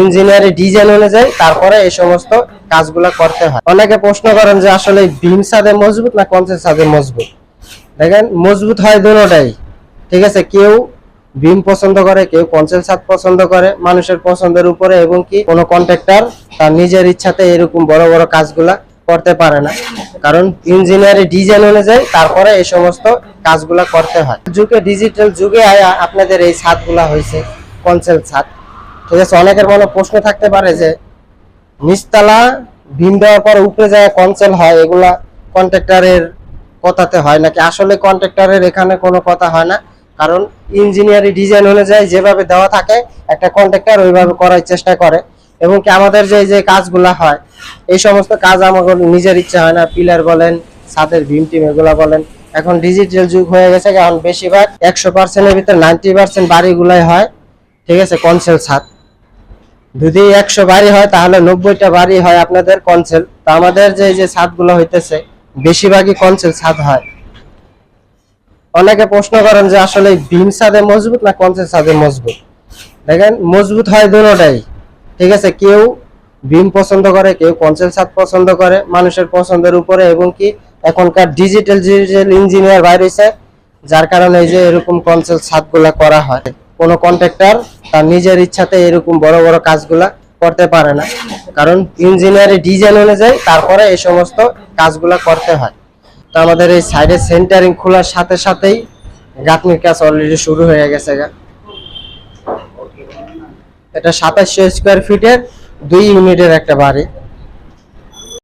ইঞ্জিনিয়ারের ডিজাইন অনুযায়ী তারপরে এই সমস্ত কাজগুলো করতে হয়। অনেকে প্রশ্ন করেন যে আসলে বিম সাদে মজবুত না কনসেল সাদে মজবুত? দেখেন, মজবুত হয় দুটোটাই ঠিক আছে? কেউ বিম পছন্দ করে, কেউ কনসেল ছাদ পছন্দ করে, মানুষের পছন্দের উপরে, এবং কি কোনো কন্ট্রাক্টর তার নিজের ইচ্ছাতে এরকম বড় বড় কাজগুলা করতে পারে না। কারণ ইঞ্জিনিয়ারের ডিজাইন অনুযায়ী তারপরে এই সমস্ত কাজগুলা করতে হয়। যুগে ডিজিটাল যুগে আয়া আপনাদের এই ছাদগুলা হয়েছে কনসেল ছাদ ঠিক আছে, অনেকের মনে প্রশ্ন থাকতে পারে যে, নিচতলা বিম দেওয়ার পর উপরে যায় কনসেল হয়, এগুলা কন্ট্রাক্টরের কথাতে হয় নাকি? আসলে কন্ট্রাক্টরের এখানে কোনো কথা হয় না, কারণ ইঞ্জিনিয়ারিং ডিজাইন অনুযায়ী যেভাবে দেওয়া থাকে, একটা কন্ট্রাক্টর ওইভাবে করার চেষ্টা করে। এবং কি আমাদের যে যে কাজগুলা হয়, এই সমস্ত কাজ আমাদের নিজের ইচ্ছা হয় না, পিলার বলেন, ছাদের ভীম টিম এগুলা বলেন। এখন ডিজিটাল যুগ হয়ে গেছে, এখন বেশিরভাগ একশো পার্সেন্টের ভিতরে নাইনটি পার্সেন্ট বাড়িগুলাই হয়, ঠিক আছে কনসেল ছাদ। যদি একশো বাড়ি হয়, তাহলে নব্বইটা বাড়ি হয় আপনাদের কনসেল। তো আমাদের যে যে ছাদগুলো হইতেছে, বেশিরভাগই কনসেল ছাদ হয়। অনেকে প্রশ্ন করেন যে আসলে বিম ছাদে মজবুত না কনসেল ছাদে মজবুত? দেখেন, মজবুত হয় দুটোটাই। ঠিক আছে, কেউ বিম পছন্দ করে, কেউ কনসেল ছাদ পছন্দ করে, মানুষের পছন্দের উপরে, এবং কি এখনকার ডিজিটাল ডিজিটাল ইঞ্জিনিয়ার বাইরেছে যার কারণে এই যে এরকম কনসেল ছাদগুলা করা হয়। কোনো কন্ট্রাক্টর তার নিজের ইচ্ছাতে এরকম বড় বড় কাজগুলা করতে পারে না। কারণ ইঞ্জিনিয়ারের ডিজাইন অনুযায়ী তারপরে এই সমস্ত কাজগুলা করতে হয়। তো আমাদের এই সাইডে সেন্টারিং খোলার সাথে সাথেই গাঁথনির কাজ অলরেডি শুরু হয়ে গেছে গা। এটা সাতাশশো স্কোয়ার ফিটের দুই ইউনিটের একটা বাড়ি।